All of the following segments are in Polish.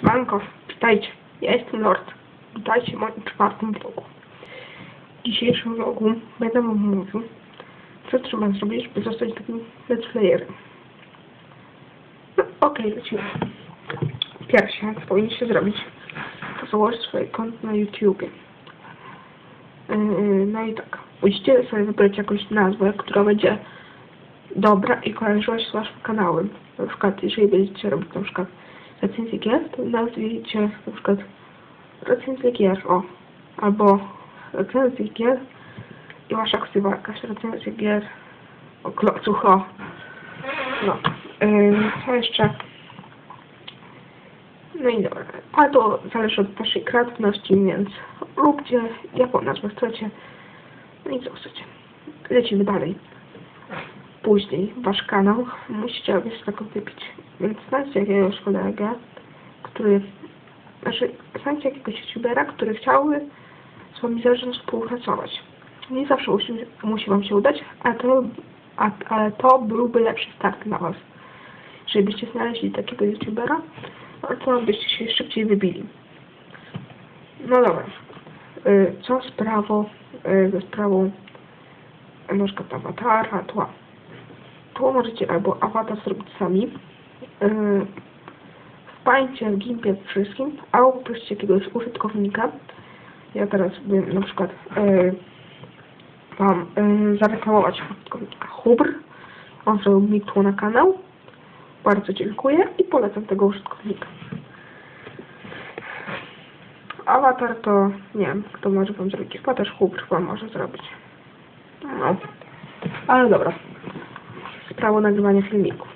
Siemanko, witajcie, ja jestem Lord. Witajcie w moim czwartym vlogu. W dzisiejszym vlogu będę wam mówił, co trzeba zrobić, by zostać takim let's playerem. No, okej, lecimy. Pierwsze, co powinniście zrobić, to założyć swoje konto na YouTubie. Yy, no i tak, musicie sobie wybrać jakąś nazwę, która będzie dobra i kojarzyła się z waszym kanałem. Na przykład, jeżeli będziecie robić na przykład recenzję gier, to nazwijcie na przykład recenzję gier, o. Albo recenzję gier i wasza ksywa jakaś recenzja gier o kloczuch, o. No. Yy, co jeszcze? No i dobra. Ale to zależy od waszej kreatywności, więc róbcie jaką nazwę chcecie. No i co chcecie. Lecimy dalej później wasz kanał musicie jakieś taką wypić. Więc znajdźcie jakiegoś kolegę, który, znaczy znajdźcie jakiegoś youtubera, który chciałby z wami zacząć współpracować. Nie zawsze musi, musi wam się udać, ale to, a, ale to byłby lepszy start dla was. Jeżeli byście znaleźli takiego youtubera, no to byście się szybciej wybili. No dobra. Y, Co z prawo, y, ze sprawą na przykład awatara, tła tu możecie albo awatar zrobić sami, yy, w w gimpie wszystkim, albo poprosicie jakiegoś użytkownika. Ja teraz bym na przykład yy, wam yy, zareklamować użytkownika Hubr. On zrobił mi tło na kanał. Bardzo dziękuję i polecam tego użytkownika. Awatar to nie wiem, kto może wam zrobić. Chyba też Hubr wam może zrobić. No. Ale dobra prawo nagrywania filmików.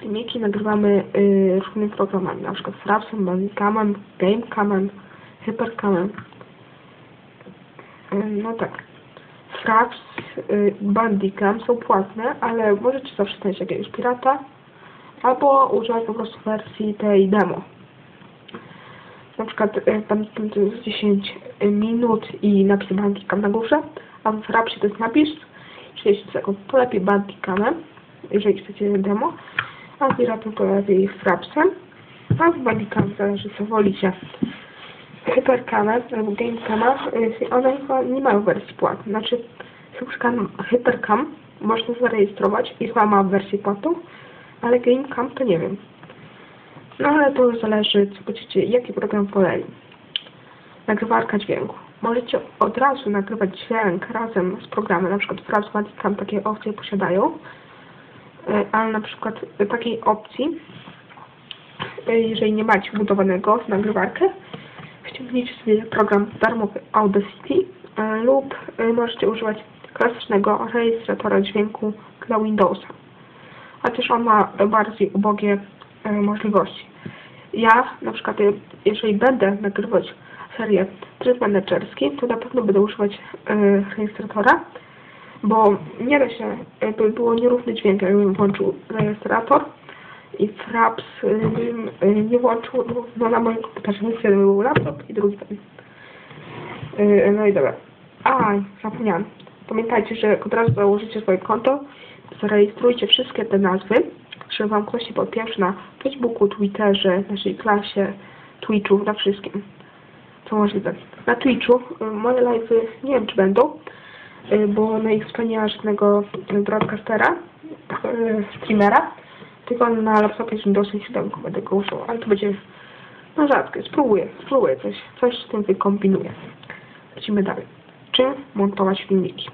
Filmiki nagrywamy y, różnymi programami, na przykład Frapsem, Bandicamem, Gamecamem, Hypercamem. Y, no tak. Fraps, y, Bandicam są płatne, ale możecie zawsze znaleźć jakiegoś pirata albo używać po prostu wersji tej demo. Na przykład y, Bandicam to jest 10 minut i napis Bandicam na górze, a w Frapsie to jest napis 30 sekund. To lepiej Bandicamem jeżeli chcecie demo, a Piratem to lepiej Frapsem, a w Bandicam zależy co wolicie. Hypercama albo Gamecama, y, one chyba nie mają wersji płatnej, znaczy Hypercam można zarejestrować i chyba ma wersję płatną, ale Gamecam to nie wiem. No ale to zależy, co będziecie, jaki program woleli. Nagrywarka dźwięku. Możecie od razu nagrywać dźwięk razem z programem, na przykład Fraps Bandicam takie opcje posiadają, ale na przykład takiej opcji, e, jeżeli nie macie budowanego nagrywarkę, ściągnijcie sobie program darmowy Audacity e, lub możecie używać klasycznego rejestratora dźwięku dla Windowsa. A też on ma bardziej ubogie możliwości. Ja na przykład, jeżeli będę nagrywać serię tryb menedżerski, to na pewno będę używać rejestratora, bo nie da się, jakby było nierówny dźwięk, jakbym włączył rejestrator i Fraps bym y, nie włączył, no na moim komputerze jeden był laptop i drugi ten. Y, no i dobra. A, zapomniałam. Pamiętajcie, że od razu założycie swoje konto, zarejestrujcie wszystkie te nazwy, które Wam ktoś po pierwsze na Facebooku, Twitterze, naszej klasie, Twitchu, na wszystkim. Co możliwe. Na Twitchu y, moje live'y nie wiem czy będą, Y, na ma żadnego broadcastera, y, streamera, tylko na laptopie z Windowsem 7 będę go używał, ale to będzie no rzadkie, spróbuję, spróbuję coś, coś z tym wykombinuję. Lecimy dalej. Czym montować filmiki?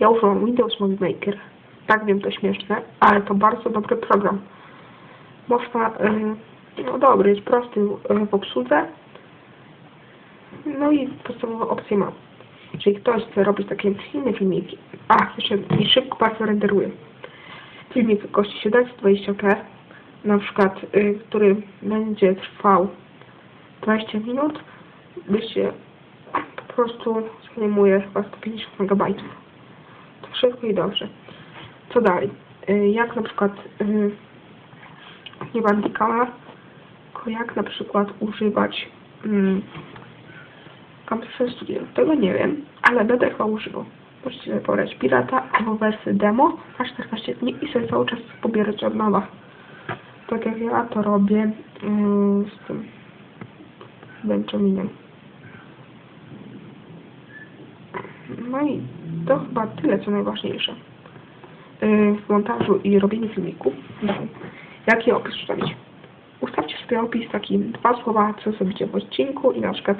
Ja używam Windows Movie Maker. Tak wiem, to śmieszne, ale to bardzo dobry program. Można, yy, no dobry, jest prosty w obsłudze. No i podstawowe opcje ma. Jeżeli ktoś chce robić takie inne filmiki, a jeszcze i szybko bardzo renderuje. Filmik wielkości 720p, na przykład, y, który będzie trwał 20 minut, byście po prostu zajmuje chyba 150 MB. To wszystko i dobrze. Co dalej? Y, jak na przykład y, nie bandikala, tylko jak na przykład używać mm, Computer Studio. Tego nie wiem, ale będę chyba używał. Możecie wybrać pirata albo wersję demo na 14 dni i sobie cały czas pobierać od nowa. Tak jak ja to robię yy, z tym Benjaminem. No i to chyba tyle, co najważniejsze. Yy, W montażu i robieniu filmików. Jaki opis ustawić? Ustawcie sobie opis taki dwa słowa, co zrobicie w odcinku i na przykład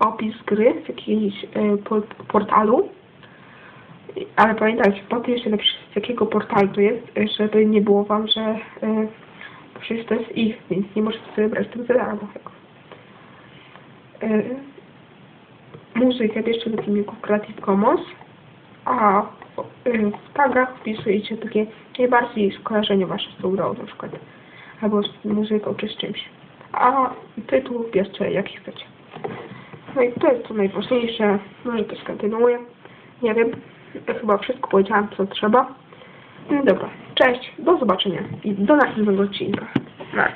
opis gry jakiegoś yy, por- portalu. Ale pamiętajcie, potem jeszcze napiszcie z jakiego portalu to jest, żeby nie było wam, że yy, przecież to jest ich, więc nie możecie sobie brać tego za darmo. Yy, muzykę bierzcie do filmików Creative Commons, a y, w tagach wpisujecie takie najbardziej skojarzeniowe z tą grą na przykład, albo z muzyką czy z czymś. A tytuł bierzcie jaki chcecie. No i to jest to najważniejsze, może też kontynuuję, nie wiem, chyba wszystko powiedziałam co trzeba. No dobra, cześć, do zobaczenia i do następnego odcinka. Marka.